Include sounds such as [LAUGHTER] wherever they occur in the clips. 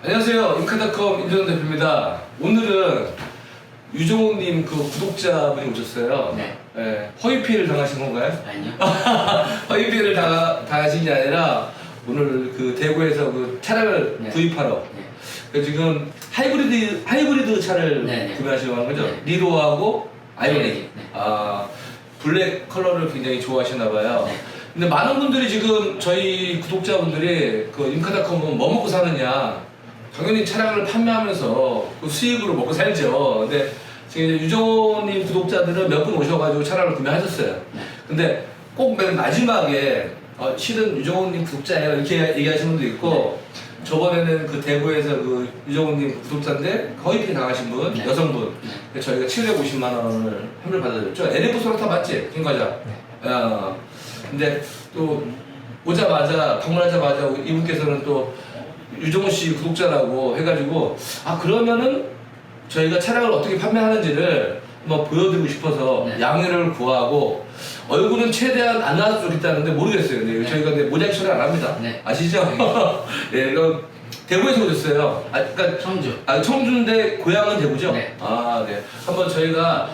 안녕하세요. 인카닷컴 임정훈 대표입니다. 오늘은 유종호님 그 구독자분이 오셨어요. 네. 예, 허위 피해를 당하신 건가요? 아니요. [LAUGHS] 허위 피해를 당하, 당하신 게 아니라 오늘 그 대구에서 그 차량을 네. 구입하러 네. 그 지금 하이브리드 하이브리드 차를 네, 네. 구매하시고 하는 거죠? 네. 리로하고 아이오닉. 네, 네. 아 블랙 컬러를 굉장히 좋아하시나 봐요. 네. 근데 많은 분들이 지금 저희 구독자분들이 그 임카닷컴은 뭐 먹고 사느냐 당연히 차량을 판매하면서 그 수익으로 먹고 살죠. 근데 지금 이제 유정호님 구독자들은 몇 분 오셔가지고 차량을 구매하셨어요. 네. 근데 꼭 맨 마지막에 어, 실은 유정호님 구독자예요 이렇게 얘기하시는 분도 있고 저번에는 그 대구에서 그 유정호님 구독자인데 거의 피해 당하신 분 네. 여성분 네. 저희가 750만 원을 환불 받아줬죠. LF 소나타 맞지? 김 과장. 어, 근데 또 오자마자 방문하자마자 이분께서는 또 유정호 씨 구독자라고 해가지고 아 그러면은 저희가 차량을 어떻게 판매하는지를 한번 보여드리고 싶어서 네. 양해를 구하고 얼굴은 최대한 안 나왔으면 좋겠다는데 모르겠어요. 근데 네. 저희가 근데 모자이크 처리 안 합니다. 네. 아시죠? 예, [LAUGHS] 그럼 대구에서 오셨어요. 아, 그러니까 청주. 아, 청주인데 고향은 대구죠? 네. 아, 네. 한번 저희가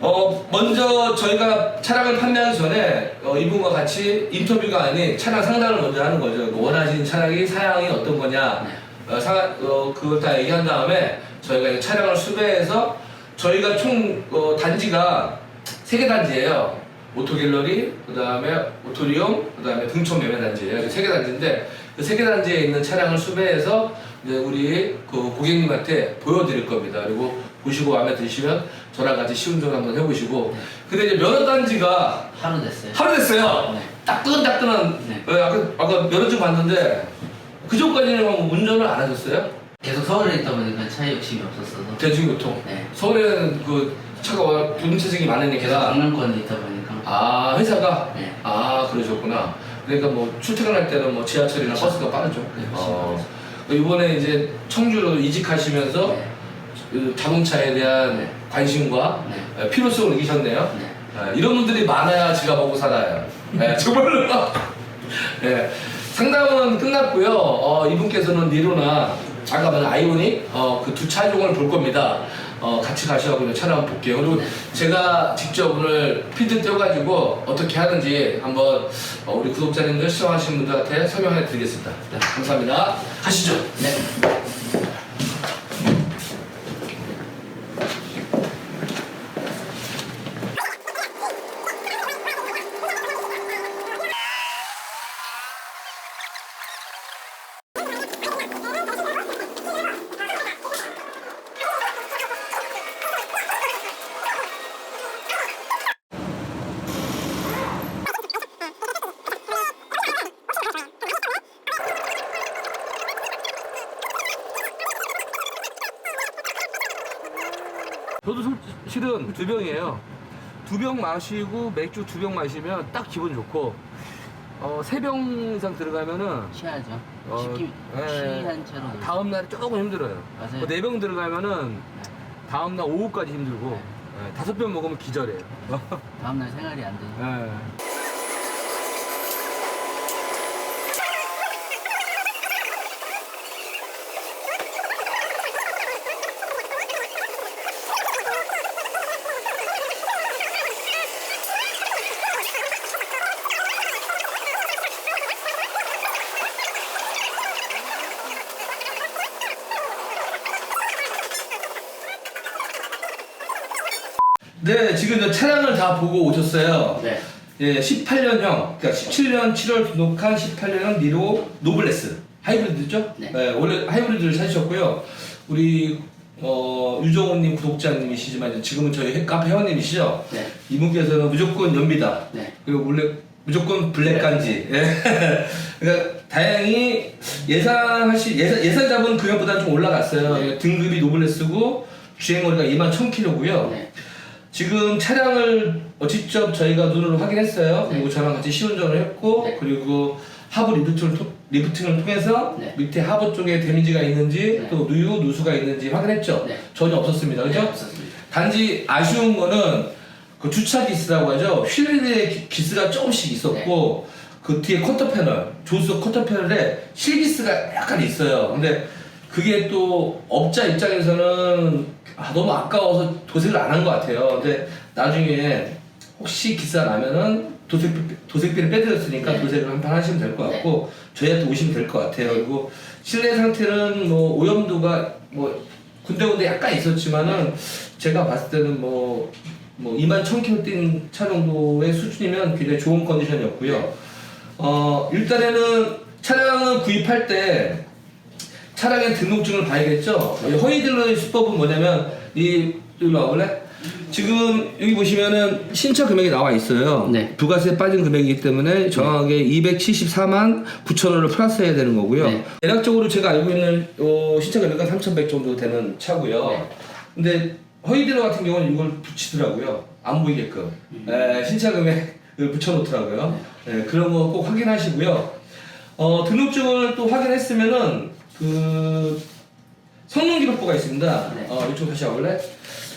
어, 먼저 저희가 차량을 판매하기 전에 어, 이분과 같이 인터뷰가 아닌 차량 상담을 먼저 하는 거죠. 그 원하시는 차량이 사양이 어떤 거냐, 네. 어, 상, 어, 그걸 다 얘기한 다음에 저희가 차량을 수배해서 저희가 총 어, 단지가 세 개 단지예요. 오토갤러리, 그 다음에 오토리움, 그 다음에 등촌 매매 단지예요. 세 개 단지인데 그 세 개 단지에 있는 차량을 수배해서 이제 우리 그 고객님한테 보여드릴 겁니다. 그리고 보시고 마음에 드시면 저랑 같이 시운전 한번 해보시고. 근데 이제 면허 단지가 하루 됐어요. 하루 됐어요. 네. 따끈따끈한. 네. 어, 아까 아까 면허증 봤는데 그 전까지는 뭐 운전을 안 하셨어요? 계속 서울에 있다 보니까 차 욕심이 없었어서. 대중교통. 네. 서울에는 그 차가 워낙 교통체증이 계속 많으니까. 강남권에 있다 보니까. 아 회사가. 네. 아 그러셨구나. 그러니까 뭐 출퇴근할 때는 뭐 지하철이나 그렇죠. 버스가 빠르죠. 네, 어. 이번에 이제 청주로 이직하시면서 네. 그 자동차에 대한 네. 관심과 네. 에, 필요성을 느끼셨네요. 네. 에, 이런 분들이 많아야 지가 먹고 살아요. 예, [LAUGHS] 정말로. 예, 상담은 끝났고요. 어, 이분께서는 니로나 말한 아이오닉 어, 그 두 차종을 볼 겁니다. 어, 같이 가셔가지고 차를 한번 볼게요. 그리고 네. 제가 직접 오늘 필드 떼어가지고 어떻게 하는지 한번 어, 우리 구독자님들 시청하신 분들한테 설명해 드리겠습니다. 네, 감사합니다. 가시죠. 네. 저도 솔- 실은 두 병이에요. 두 병 마시고 맥주 두 병 마시면 딱 기분 좋고 어, 세 병 이상 들어가면은 취하죠. 어, 네. 취한 채로. 다음 날 조금 힘들어요. 맞아요. 네 병 들어가면은 다음 날 오후까지 힘들고 네. 예, 다섯 병 먹으면 기절해요. 다음날 생활이 안 되죠. 예. 네, 지금 이제 차량을 다 보고 오셨어요. 네. 예, 18년형, 그러니까 17년 7월 등록한 18년형 니로 노블레스 하이브리드죠? 네. 예, 원래 하이브리드를 사셨고요. 우리 어, 유정호님 구독자님이시지만 이제 지금은 저희 카페 회원님이시죠? 네. 이분께서는 무조건 연비다. 네. 그리고 원래 무조건 블랙간지. 예. [LAUGHS] 그러니까 다행히 예상하시 예산 예산 잡은 금액보다 좀 올라갔어요. 네. 등급이 노블레스고 주행거리가 2만 1,000km고요. 네. 지금 차량을 어, 직접 저희가 눈으로 확인했어요. 그리고 저랑 같이 시운전을 했고 네. 그리고 하부 리프팅을, 토- 리프팅을 통해서 네. 밑에 하부 쪽에 데미지가 있는지 네. 또 누유 누수가 있는지 확인했죠. 네. 전혀 없었습니다. 그죠? 네, 없었습니다. 단지 아쉬운 거는 그 주차 기스라고 하죠. 기- 기스가 조금씩 있었고 그 뒤에 커터 패널, 조수 커터 패널에 실기스가 약간 있어요. 근데 그게 또 업자 입장에서는 아, 너무 아까워서 도색을 안 한 것 같아요. 근데 나중에 혹시 기사 나면은 도색 도색비를 빼드렸으니까 네. 도색을 한 판 하시면 될 것 같고 저희한테 오시면 될 것 같아요. 그리고 실내 상태는 뭐 오염도가 뭐 군데군데 약간 있었지만은 제가 봤을 때는 뭐, 뭐 2만 1000km 뛴 차 정도의 수준이면 굉장히 좋은 컨디션이었고요. 어, 일단에는 차량을 구입할 때 차량의 등록증을 봐야겠죠. 이 허위 딜러의 수법은 뭐냐면 이 여기 나올래? 지금 여기 보시면은 신차 금액이 나와 있어요. 네. 부가세 빠진 금액이기 때문에 정확하게 274만 9천 원을 플러스해야 되는 거고요. 네. 대략적으로 제가 알고 있는 어, 신차 금액은 3,100 정도 되는 차고요. 네. 근데 허위 딜러 같은 경우는 이걸 붙이더라고요. 안 보이게끔. 에, 신차 금액을 붙여놓더라고요. 예, 그런 거 꼭 확인하시고요. 어, 등록증을 또 확인했으면은 그 성능 기록부가 있습니다. 네. 어, 이쪽 다시 와볼래?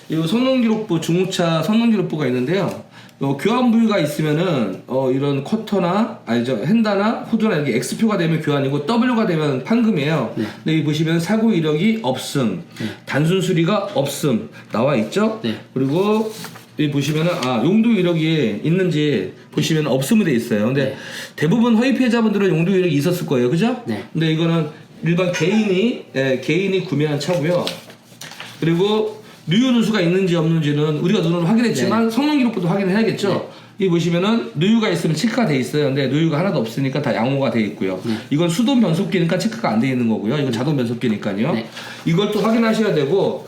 이 성능 기록부 중고차 성능 기록부가 있는데요. 어, 교환 부위가 있으면은 어, 이런 쿼터나 아니죠 핸다나 후드나 이렇게 X표가 되면 교환이고 W가 되면 판금이에요. 네. 근데 여기 보시면 사고 이력이 없음, 단순 수리가 없음 나와 있죠. 네. 그리고 여기 보시면은 아 용도 이력이 있는지 보시면 없음으로 돼 있어요. 근데 네. 대부분 허위 피해자분들은 용도 이력이 있었을 거예요, 그죠? 네. 근데 이거는 일반 개인이 예, 개인이 구매한 차고요. 그리고 누유 누수가 있는지 없는지는 우리가 눈으로 확인했지만 성능 기록부도 확인해야겠죠. 이 보시면은 누유가 있으면 체크가 돼 있어요. 근데 누유가 하나도 없으니까 다 양호가 돼 있고요. 이건 수동 변속기니까 체크가 안 돼 있는 거고요. 이건 자동 변속기니까요. 네. 이걸 또 확인하셔야 되고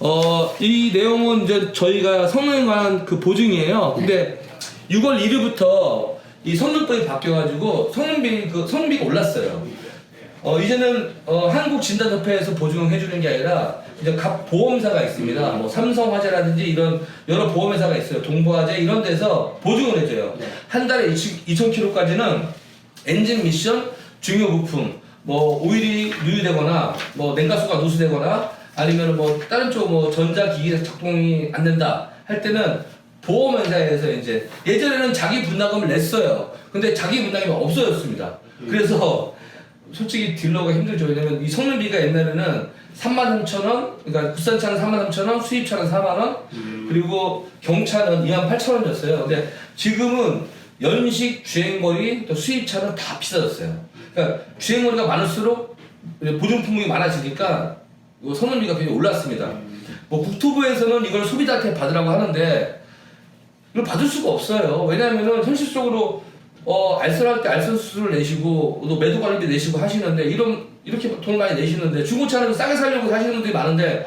어, 이 내용은 이제 저희가 성능에 관한 그 보증이에요. 근데 6월 1일부터 이 성능법이 바뀌어가지고 성능비 그 성능비가 올랐어요. 어, 이제는 어, 한국진단협회에서 보증을 해주는 게 아니라 이제 각 보험사가 있습니다. 뭐 삼성화재라든지 이런 여러 보험회사가 있어요. 동부화재 이런 데서 보증을 해줘요. 네. 한 달에 2,000km까지는 엔진 미션, 중요 부품, 뭐 오일이 누유되거나 뭐 냉각수가 누수되거나 아니면 뭐 다른 쪽 뭐 전자기기 작동이 안 된다 할 때는 보험회사에서 이제 예전에는 자기 분담금을 냈어요. 근데 자기 분담금이 없어졌습니다. 그래서 솔직히 딜러가 힘들죠. 왜냐면 이 성능비가 옛날에는 3만 3천 원, 그러니까 국산차는 3만 3천 원, 수입차는 4만 원, 그리고 경차는 2만 8천 원이었어요. 근데 지금은 연식 주행거리 또 수입차는 다 비싸졌어요. 그러니까 주행거리가 많을수록 보증 품목이 많아지니까 성능비가 굉장히 올랐습니다. 뭐 국토부에서는 이걸 소비자한테 받으라고 하는데 이걸 받을 수가 없어요. 왜냐하면 현실적으로 어, 알선할 때 알선 수수료를 내시고 또 매도 관리비 내시고 하시는데 이런 이렇게 돈 많이 내시는데 중고차는 싸게 살려고 사시는 분들이 많은데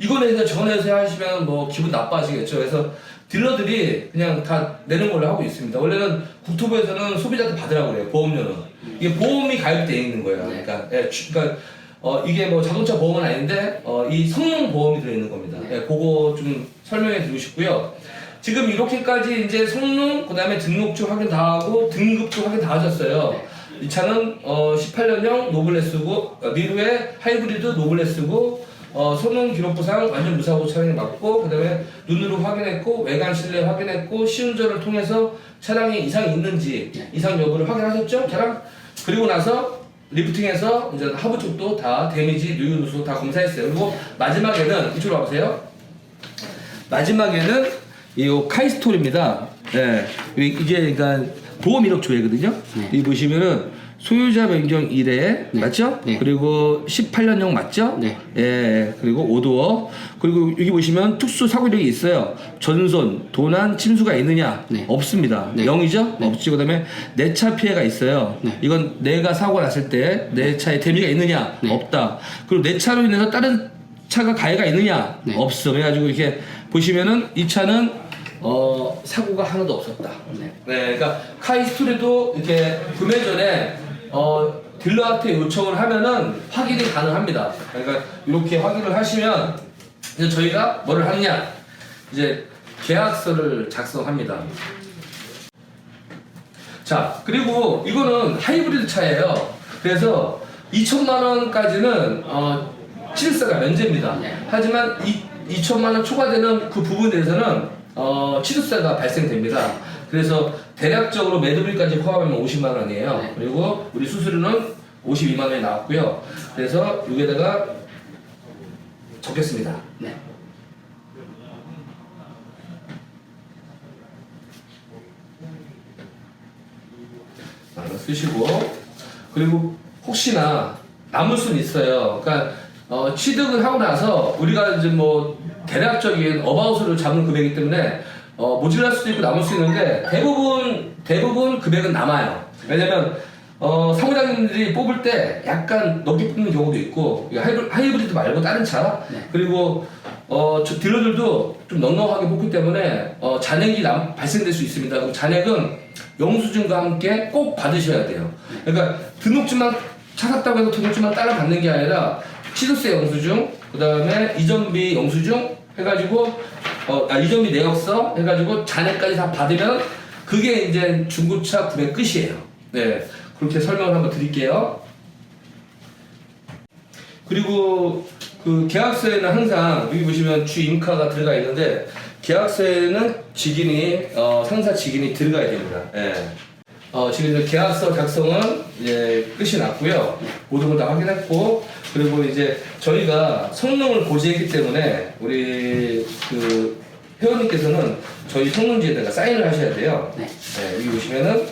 이거 내서 저거 내서 하시면 뭐 기분 나빠지겠죠. 그래서 딜러들이 그냥 다 내는 걸로 하고 있습니다. 원래는 국토부에서는 소비자한테 받으라고 그래요. 보험료는 이게 보험이 가입돼 있는 거예요. 네. 그러니까, 예, 주- 그러니까 어, 이게 뭐 자동차 보험은 아닌데 어, 이 성능 보험이 들어 있는 겁니다. 예, 그거 좀 설명해 드리고 싶고요. 지금 이렇게까지 이제 성능, 그 다음에 등록증 확인 다 하고 등급증 확인 다 하셨어요. 이 차는 어, 18년형 노블레스고 어, 미루의 하이브리드 노블레스고 어, 성능 기록부상 완전 무사고 차량이 맞고 그 다음에 눈으로 확인했고 외관 실내 확인했고 시운전을 통해서 차량에 이상이 있는지 네. 이상 여부를 확인하셨죠? 차량 그리고 나서 리프팅해서 이제 하부 쪽도 다 데미지, 누유, 누수 다 검사했어요. 그리고 마지막에는 이쪽으로 와보세요. 마지막에는 이 카이스톨입니다. 예. 이- 이게 그러니까 보험 이력 조회거든요. 네. 이 보시면은 소유자 변경 1회 네. 맞죠? 네. 그리고 18년형 맞죠? 네. 예. 그리고 오도어 그리고 여기 보시면 특수 사고 이력이 있어요. 전손, 도난, 침수가 있느냐? 네. 없습니다. 네. 0이죠? 네. 없지. 그다음에 내 차 피해가 있어요. 네. 이건 내가 사고 났을 때 내 차에 데미가 있느냐? 네. 없다. 그리고 내 차로 인해서 다른 차가 가해가 있느냐? 네. 없어. 그래가지고 이렇게 보시면은 이 차는 어, 사고가 하나도 없었다. 네. 네, 그러니까 카이스토리도 이렇게 구매 전에 어, 딜러한테 요청을 하면은 확인이 가능합니다. 그러니까 이렇게 확인을 하시면 이제 저희가 뭐를 하느냐? 이제 계약서를 작성합니다. 자, 그리고 이거는 하이브리드 차예요. 그래서 2천만 원까지는 어, 취득세가 면제입니다. 네. 하지만 이 2천만 원 초과되는 그 부분에 대해서는 어, 취득세가 발생됩니다. 그래서 대략적으로 매도비까지 포함하면 50만 원이에요. 네. 그리고 우리 수수료는 52만 원이 나왔고요. 그래서 여기에다가 적겠습니다. 네. 쓰시고 그리고 혹시나 남을 수는 있어요. 그러니까 어, 취득을 하고 나서 우리가 이제 뭐 대략적인 어바웃으로 잡은 금액이기 때문에 어, 모질랄 수도 있고 남을 수 있는데 대부분 대부분 금액은 남아요. 왜냐면 어, 사무장님들이 뽑을 때 약간 높게 뽑는 경우도 있고 하이브, 하이브리드 말고 다른 차 네. 그리고 어, 저 딜러들도 좀 넉넉하게 뽑기 때문에 어, 잔액이 남, 발생될 수 있습니다. 그럼 잔액은 영수증과 함께 꼭 받으셔야 돼요. 그러니까 등록증만 차 샀다고 해서 등록증만 따라 받는 게 아니라 취득세 영수증, 그 다음에 이전비 영수증 해가지고 어, 아, 이전비 내역서 해가지고 잔액까지 다 받으면 그게 이제 중고차 구매 끝이에요. 네, 그렇게 설명을 한번 드릴게요. 그리고 그 계약서에는 항상 여기 보시면 주임카가 들어가 있는데 계약서에는 직인이 어, 상사 직인이 들어가야 됩니다. 예. 어, 지금 이제 계약서 작성은 이제 끝이 났고요. 모든 걸 다 확인했고 그리고 이제 저희가 성능을 고지했기 때문에 우리 그 회원님께서는 저희 성능지에다가 사인을 하셔야 돼요. 네. 네, 여기 보시면은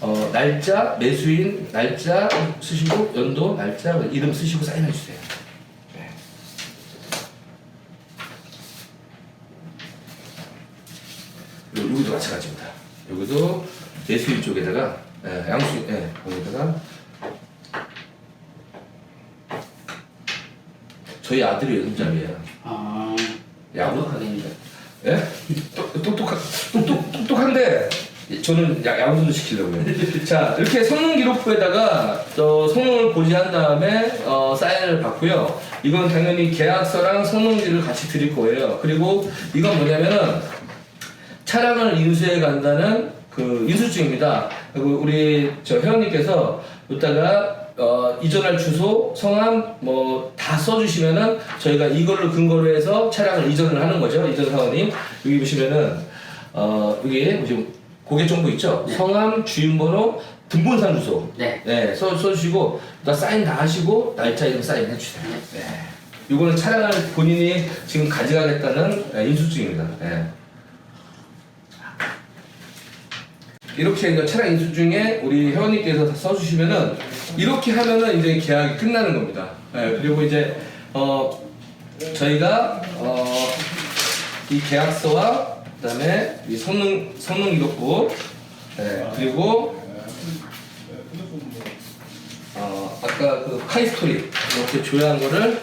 어, 날짜, 매수인, 날짜 쓰시고 연도, 날짜, 이름 쓰시고 사인해 주세요. 네. 그리고 여기도 마찬가지입니다. 여기도 매수인 쪽에다가 예, 양수, 예, 여기다가 저희 아들이 연장이에요. 아, 야구? 완벽하겠는데. 예? 똑- 똑똑한, 똑똑, 똑똑한데 저는 야, 야구선수 시키려고요. [LAUGHS] 자, 이렇게 성능 기록부에다가 어, 성능을 고지한 다음에 어, 사인을 받고요. 이건 당연히 계약서랑 성능지를 같이 드릴 거예요. 그리고 이건 뭐냐면은 차량을 인수해 간다는 그 인수증입니다. 그리고 우리 저 회원님께서 이따가 어, 이전할 주소, 성함 뭐 다 써주시면은 저희가 이걸로 근거로 해서 차량을 이전을 하는 거죠. 이전 사원님 여기 보시면은 어, 여기 보시면 고객 정보 있죠. 네. 성함, 주인번호, 등본상 주소. 네. 네, 써, 써주시고, 나 사인 다 하시고, 날짜 이름 사인 해주세요. 네. 이거는 차량을 본인이 지금 가져가겠다는 네, 인수증입니다. 네. 이렇게 이제 차량 인수증에 우리 회원님께서 다 써주시면은, 이렇게 하면은 이제 계약이 끝나는 겁니다. 네, 그리고 이제, 어, 저희가, 어, 이 계약서와, 그 다음에 이 성능, 성능 기록부, 네, 그리고 어, 아까 그 카이스토리 이렇게 조회한 거를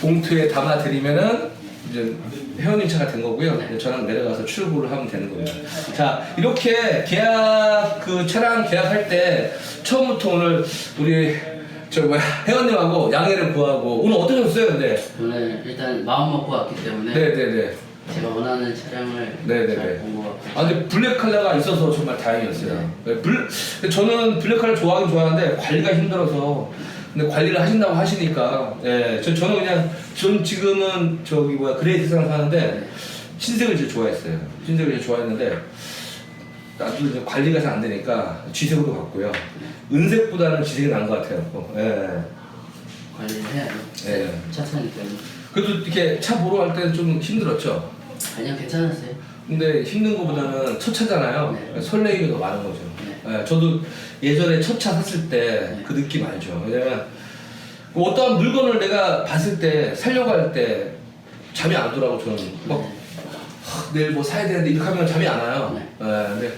봉투에 담아 드리면은 이제 회원님 차가 된 거고요. 이제 저는 내려가서 출고를 하면 되는 겁니다. 자, 이렇게 계약 그 차량 계약할 때 처음부터 오늘 우리 저 뭐야 회원님하고 양해를 구하고 오늘 어떠셨어요, 근데? 오늘 일단 마음 먹고 왔기 때문에 네, 네, 네. 제가 원하는 차량을 네, 네, 네. 잘본것 같고 아 근데 블랙 컬러가 있어서 정말 다행이었어요. 네, 블, 저는 블랙 컬러 좋아하긴 좋아하는데 관리가 힘들어서 근데 관리를 하신다고 하시니까 예, 저 저는 그냥 전 지금은 저기 뭐야 그레이 세상 사는데 흰색을 제일 좋아했어요. 흰색을 제일 좋아했는데 나도 이제 관리가 잘 안 되니까 쥐색으로 갔고요. 은색보다는 쥐색이 나은 것 같아요. 예. 관리를 해야죠. 네. 차 때문에. 그래도 이렇게 차 보러 갈 때는 좀 힘들었죠. 아니요, 괜찮았어요. 근데 힘든 것보다는 첫 차잖아요. 네. 설레임이 더 많은 거죠. 네. 예, 저도 예전에 첫 차 샀을 때 그 느낌 알죠. 왜냐면 뭐 어떠한 물건을 내가 봤을 때 살려고 할 때 잠이 안 오더라고 저는. 막 네. 하, 내일 뭐 사야 되는데 이렇게 하면 잠이 안 와요. 네. 예, 근데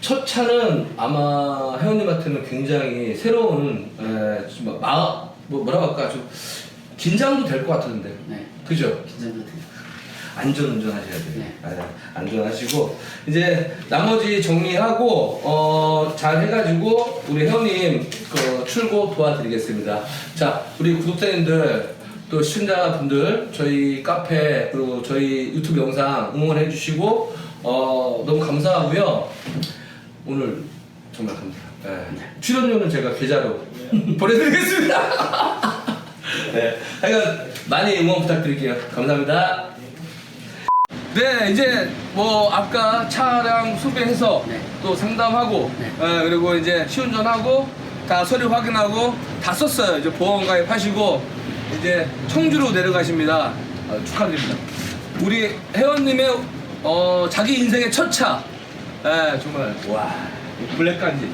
첫 차는 아마 회원님한테는 굉장히 새로운 예, 좀 막, 마, 뭐 뭐라고 할까 좀 긴장도 될 것 같은데. 네. 그죠? 긴장도 돼요. 안전 운전 하셔야 돼요. 네. 네, 안전하시고 이제 나머지 정리하고 어, 잘 해가지고 우리 회원님 그 출고 도와드리겠습니다. 자, 우리 구독자님들 또 시청자분들 저희 카페 그리고 저희 유튜브 영상 응원 해 주시고 어, 너무 감사하고요. 오늘 정말 감사합니다. 네. 출연료는 제가 계좌로 [LAUGHS] 보내드리겠습니다. [LAUGHS] 네, 하여간 많이 응원 부탁드릴게요. 감사합니다. 네, 이제 뭐 아까 차량 수배해서 네. 또 상담하고 네. 예, 그리고 이제 시운전하고 다 서류 확인하고 다 썼어요. 이제 보험 가입하시고 이제 청주로 내려가십니다. 아, 축하드립니다. 우리 회원님의 어, 자기 인생의 첫 차. 예, 정말 와 블랙간지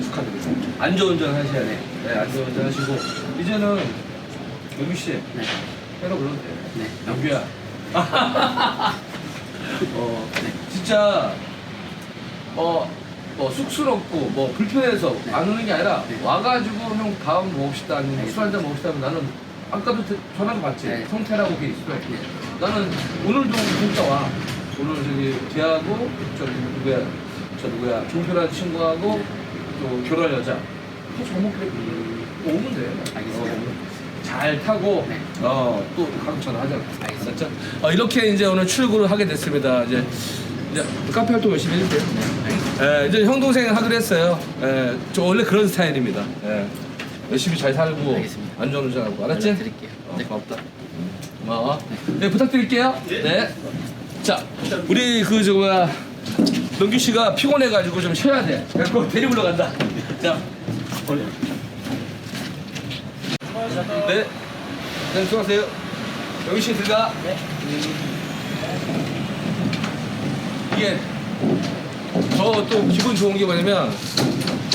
축하드립니다. 안전운전 하셔야 돼. 네, 안전운전 하시고 이제는 여기 씨 네. 회로 불러도 돼. 네. 영규야. [LAUGHS] 어, 진짜 어, 뭐 쑥스럽고 뭐 불편해서 안 오는 게 아니라 네. 와가지고 형밥 먹읍시다 아니면 술 한잔 먹읍시다 하면 나는 아까도 대- 전화도 받지 네. 성태라고 걔 있어 네. 나는 오늘도 진짜 와 오늘 저기 걔하고 저 누구야 저 누구야 종표라는 친구하고 또 결혼 여자 잘 먹기로 오면 돼 알겠습니다. 어, 잘 타고 네. 어또 가끔 전화하자 알겠습니다. 알았죠? 어, 이렇게 이제 오늘 출근을 하게 됐습니다 이제 이제 카페 활동 열심히 해주세요 예, 이제 형 동생 하기로 했어요. 예, 저 원래 그런 스타일입니다. 예, 열심히 잘 살고 알겠습니다. 안전운전하고 알았지? 연락드릴게요. 어, 네. 고맙다. 고마워. 네, 부탁드릴게요. 네. 자, 우리 그 저 뭐야 명규 씨가 피곤해가지고 좀 쉬어야 돼. 그래서 데리 불러 간다. 자, 네. 네, 수고하세요. 명규 씨 들어가. 네. 이게 저 또 기분 좋은 게 뭐냐면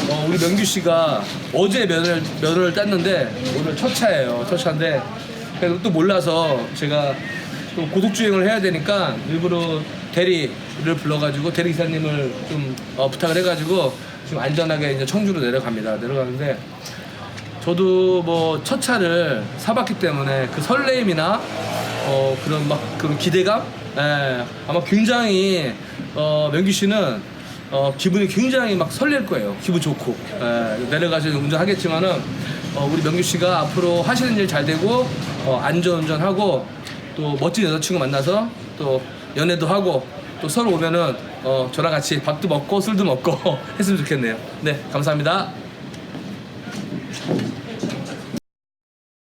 어, 우리 명규 씨가 어제 면허를, 면허를 땄는데 오늘 첫 차예요. 첫 차인데 그래도 또 몰라서 제가 또 고속주행을 해야 되니까 일부러 대리를 불러가지고 대리 기사님을 좀 어, 부탁을 해가지고 지금 안전하게 이제 청주로 내려갑니다. 내려가는데 저도 뭐 첫 차를 사봤기 때문에 그 설레임이나 어 그런 막 그런 기대감? 예, 아마 굉장히 어 명규 씨는 어 기분이 굉장히 막 설렐 거예요. 기분 좋고. 예, 내려가서 운전하겠지만은 어 우리 명규 씨가 앞으로 하시는 일 잘 되고 어 안전운전하고 또 멋진 여자친구 만나서 또 연애도 하고 또 서로 오면은 어 저랑 같이 밥도 먹고 술도 먹고 [LAUGHS] 했으면 좋겠네요. 네 감사합니다.